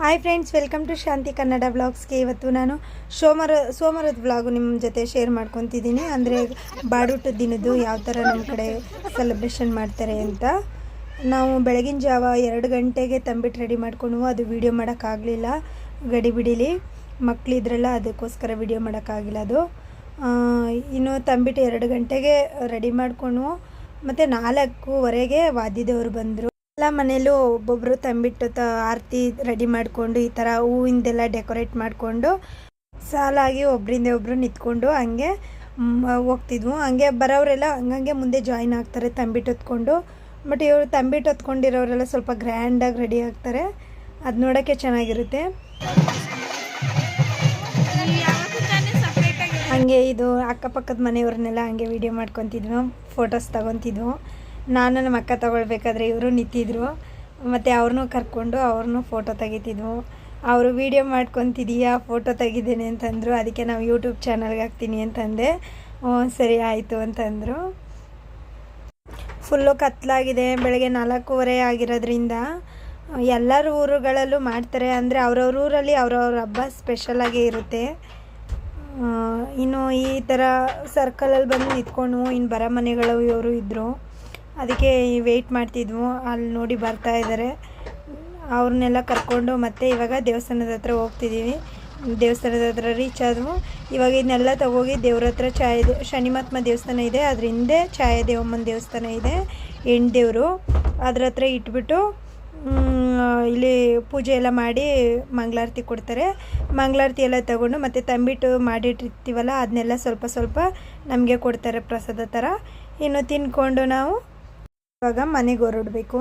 Hi friends welcome to Shanti Kannada ಬ್ಲಾಗ್ಸ್ಗೆ ಇವತ್ತು ನಾನು ಸೋಮರ ಸೋಮವಾರದ ಬ್ಲಾಗು ನಿಮ್ಮ ಜೊತೆ ಶೇರ್ ಮಾಡ್ಕೊತಿದ್ದೀನಿ. ಅಂದರೆ ಬಾಡೂಟ ದಿನದ್ದು ಯಾವ ಥರ ನಮ್ಮ ಕಡೆ ಸೆಲೆಬ್ರೇಷನ್ ಮಾಡ್ತಾರೆ ಅಂತ. ನಾವು ಬೆಳಗಿನ ಜಾವ ಎರಡು ಗಂಟೆಗೆ ತಂಬಿಟ್ಟು ರೆಡಿ ಮಾಡ್ಕೊಂಡು ಅದು ವೀಡಿಯೋ ಮಾಡೋಕ್ಕಾಗಲಿಲ್ಲ ಗಡಿ ಬಿಡಿಲಿ. ಮಕ್ಕಳಿದ್ರಲ್ಲ ಅದಕ್ಕೋಸ್ಕರ ವೀಡಿಯೋ ಮಾಡೋಕ್ಕಾಗಿಲ್ಲ ಅದು. ಇನ್ನು ತಂಬಿಟ್ಟು ಎರಡು ಗಂಟೆಗೆ ರೆಡಿ ಮಾಡಿಕೊಂಡು ಮತ್ತು ನಾಲ್ಕೂವರೆಗೆ ವಾದ್ಯದವರು ಬಂದರು. ಎಲ್ಲ ಮನೇಲೂ ಒಬ್ಬೊಬ್ಬರು ತಂಬಿಟ್ಟು ತ ಆರತಿ ರೆಡಿ ಮಾಡಿಕೊಂಡು ಈ ಥರ ಹೂವಿಂದೆಲ್ಲ ಡೆಕೋರೇಟ್ ಮಾಡಿಕೊಂಡು ಸಾಲಾಗಿ ಒಬ್ಬರಿಂದ ಒಬ್ಬರು ನಿಂತ್ಕೊಂಡು ಹಂಗೆ ಹೋಗ್ತಿದ್ವು. ಹಂಗೆ ಬರೋರೆಲ್ಲ ಹಂಗಂಗೆ ಮುಂದೆ ಜಾಯಿನ್ ಆಗ್ತಾರೆ ತಂಬಿಟ್ಟು ಹೊತ್ಕೊಂಡು. ಬಟ್ ಇವರು ತಂಬಿಟ್ಟು ಹೊತ್ಕೊಂಡಿರೋರೆಲ್ಲ ಸ್ವಲ್ಪ ಗ್ರ್ಯಾಂಡಾಗಿ ರೆಡಿ ಆಗ್ತಾರೆ. ಅದು ನೋಡೋಕ್ಕೆ ಚೆನ್ನಾಗಿರುತ್ತೆ. ಹಂಗೆ ಇದು ಅಕ್ಕಪಕ್ಕದ ಮನೆಯವ್ರನ್ನೆಲ್ಲ ಹಂಗೆ ವಿಡಿಯೋ ಮಾಡ್ಕೊತಿದ್ವು ಫೋಟೋಸ್ ತಗೊತಿದ್ವು. ನಾನು ನಮ್ಮ ಅಕ್ಕ ತಗೊಳ್ಬೇಕಾದ್ರೆ ಇವರು ನಿಂತಿದ್ರು. ಮತ್ತು ಅವ್ರನ್ನೂ ಕರ್ಕೊಂಡು ಅವ್ರನ್ನೂ ಫೋಟೋ ತೆಗಿತಿದ್ವು. ಅವರು ವೀಡಿಯೋ ಮಾಡ್ಕೊತಿದೀಯಾ ಫೋಟೋ ತೆಗಿದ್ದೇನೆ ಅಂತಂದರು. ಅದಕ್ಕೆ ನಾವು ಯೂಟ್ಯೂಬ್ ಚಾನಲ್ಗೆ ಹಾಕ್ತೀನಿ ಅಂತಂದೆ. ಸರಿ ಆಯಿತು ಅಂತಂದರು. ಫುಲ್ಲು ಕತ್ಲಾಗಿದೆ. ಬೆಳಗ್ಗೆ ನಾಲ್ಕೂವರೆ ಆಗಿರೋದ್ರಿಂದ, ಎಲ್ಲರ ಊರುಗಳಲ್ಲೂ ಮಾಡ್ತಾರೆ. ಅಂದರೆ ಅವ್ರವ್ರ ಊರಲ್ಲಿ ಅವ್ರವ್ರ ಹಬ್ಬ ಸ್ಪೆಷಲಾಗೇ ಇರುತ್ತೆ. ಇನ್ನು ಈ ಥರ ಸರ್ಕಲಲ್ಲಿ ಬಂದು ನಿಂತ್ಕೊಂಡು, ಇನ್ನು ಬರ ಮನೆಗಳು ಇವರು ಇದ್ದರು ಅದಕ್ಕೆ ವೆಯ್ಟ್ ಮಾಡ್ತಿದ್ವು. ಅಲ್ಲಿ ನೋಡಿ ಬರ್ತಾ ಇದ್ದಾರೆ ಅವ್ರನ್ನೆಲ್ಲ ಕರ್ಕೊಂಡು ಮತ್ತೆ ಇವಾಗ ದೇವಸ್ಥಾನದ ಹತ್ರ ಹೋಗ್ತಿದ್ದೀವಿ ದೇವಸ್ಥಾನದ ಹತ್ರ ರೀಚ್ ಆದವು. ಇವಾಗ ಇದನ್ನೆಲ್ಲ ತಗೋಗಿ ದೇವ್ರ ಹತ್ರ ಛಾಯ ಶನಿ ಮಹಾತ್ಮ ದೇವಸ್ಥಾನ ಇದೆ. ಅದ್ರ ಹಿಂದೆ ಛಾಯ ದೇವಮ್ಮನ ದೇವಸ್ಥಾನ ಇದೆ. ಹೆಣ್ಣು ದೇವರು ಅದ್ರ ಹತ್ರ ಇಟ್ಬಿಟ್ಟು ಇಲ್ಲಿ ಪೂಜೆ ಎಲ್ಲ ಮಾಡಿ ಮಂಗಳಾರತಿ ಕೊಡ್ತಾರೆ. ಮಂಗಳಾರತಿ ಎಲ್ಲ ತಗೊಂಡು ಮತ್ತು ತಂಬಿಟ್ಟು ಮಾಡಿಟ್ಟಿರ್ತೀವಲ್ಲ, ಅದನ್ನೆಲ್ಲ ಸ್ವಲ್ಪ ಸ್ವಲ್ಪ ನಮಗೆ ಕೊಡ್ತಾರೆ ಪ್ರಸಾದ ಥರ. ಇನ್ನು ತಿನ್ಕೊಂಡು ನಾವು ಇವಾಗ ಮನೆಗೆ ಹೊರಡಬೇಕು.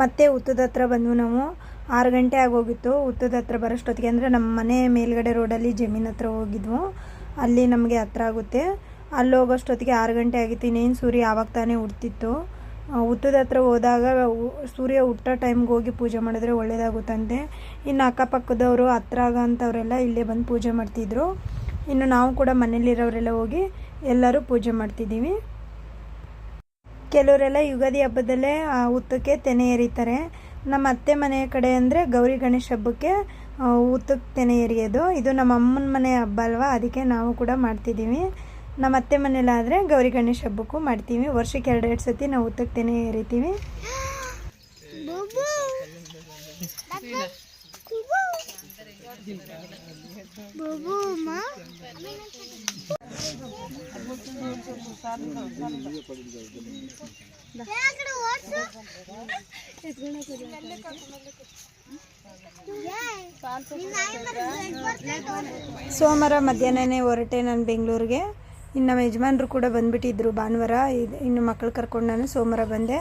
ಮತ್ತೆ ಉತ್ತದ ಹತ್ರ ಬಂದ್ವು ನಾವು. ಆರು ಗಂಟೆ ಆಗೋಗಿತ್ತು. ಉತ್ತದ ಹತ್ರ ಬರೋಷ್ಟೊತ್ತಿಗೆ ಅಂದರೆ ನಮ್ಮ ಮನೆ ಮೇಲ್ಗಡೆ ರೋಡಲ್ಲಿ ಜಮೀನ್ ಹತ್ರ ಹೋಗಿದ್ವು. ಅಲ್ಲಿ ನಮಗೆ ಹತ್ರ ಆಗುತ್ತೆ. ಅಲ್ಲಿ ಹೋಗೋಷ್ಟೊತ್ತಿಗೆ ಆರು ಗಂಟೆ ಆಗಿತ್ತು, ಇನ್ನೇನು ಸೂರ್ಯ ಆವಾಗ ತಾನೇ ಹುಡ್ತಿತ್ತು. ಹುತ್ತದ ಹತ್ರ ಹೋದಾಗ ಸೂರ್ಯ ಹುಟ್ಟೋ ಟೈಮ್ಗೆ ಹೋಗಿ ಪೂಜೆ ಮಾಡಿದ್ರೆ ಒಳ್ಳೆಯದಾಗುತ್ತಂತೆ ಇನ್ನು ಅಕ್ಕಪಕ್ಕದವರು ಹತ್ರ ಆಗಂಥವರೆಲ್ಲ ಇಲ್ಲೇ ಬಂದು ಪೂಜೆ ಮಾಡ್ತಿದ್ರು. ಇನ್ನು ನಾವು ಕೂಡ ಮನೇಲಿರೋರೆಲ್ಲ ಹೋಗಿ ಎಲ್ಲರೂ ಪೂಜೆ ಮಾಡ್ತಿದ್ದೀವಿ. ಕೆಲವರೆಲ್ಲ ಯುಗಾದಿ ಹಬ್ಬದಲ್ಲೇ ಹುತ್ತಕ್ಕೆ ತೆನೆ ಎರಿತಾರೆ ನಮ್ಮ ಅತ್ತೆ ಮನೆಯ ಕಡೆ ಅಂದರೆ ಗೌರಿ ಗಣೇಶ ಹಬ್ಬಕ್ಕೆ ತೆನೆ ಎರಿಯೋದು ಇದು ನಮ್ಮ ಅಮ್ಮನ ಮನೆ ಹಬ್ಬ ಅಲ್ವಾ? ಅದಕ್ಕೆ ನಾವು ಕೂಡ ಮಾಡ್ತಿದ್ದೀವಿ. ನಮ್ಮ ಅತ್ತೆ ಮನೇಲಾದರೆ ಗೌರಿ ಗಣೇಶ ಹಬ್ಬಕ್ಕೂ ಮಾಡ್ತೀವಿ. ವರ್ಷಕ್ಕೆ ಎರಡೆರಡು ಸತಿ ನಾವು ಹುತ್ತಕ್ಕೆ ತೆನೆ ಎರಿತೀವಿ ಸೋಮವಾರ ಮಧ್ಯಾಹ್ನನೇ ಹೊರಟೆ ನಾನು ಬೆಂಗಳೂರಿಗೆ. ಇನ್ನು ನಮ್ಮ ಯಜಮಾನರು ಕೂಡ ಬಂದುಬಿಟ್ಟಿದ್ರು ಭಾನುವಾರ. ಇನ್ನು ಮಕ್ಕಳು ಕರ್ಕೊಂಡು ನಾನು ಸೋಮವಾರ ಬಂದೆ.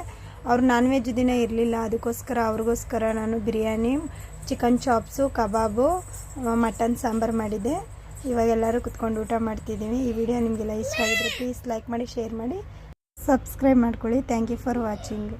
ಅವ್ರು ನಾನ್ ವೆಜ್ ದಿನ ಇರಲಿಲ್ಲ. ಅದಕ್ಕೋಸ್ಕರ ಅವ್ರಿಗೋಸ್ಕರ ನಾನು biryani chicken chops kebab, mutton sambar ಮಾಡಿದ್ದೆ. ಇವಾಗ ಎಲ್ಲರೂ ಕುತ್ಕೊಂಡು ಊಟ ಮಾಡ್ತಿದ್ದೀವಿ. ಈ ವಿಡಿಯೋ ನಿಮಗೆಲ್ಲ ಇಷ್ಟ ಆಗಿದ್ರೆ ಪ್ಲೀಸ್ ಲೈಕ್ ಮಾಡಿ ಶೇರ್ ಮಾಡಿ ಸಬ್ಸ್ಕ್ರೈಬ್ ಮಾಡ್ಕೊಳ್ಳಿ. Thank you for watching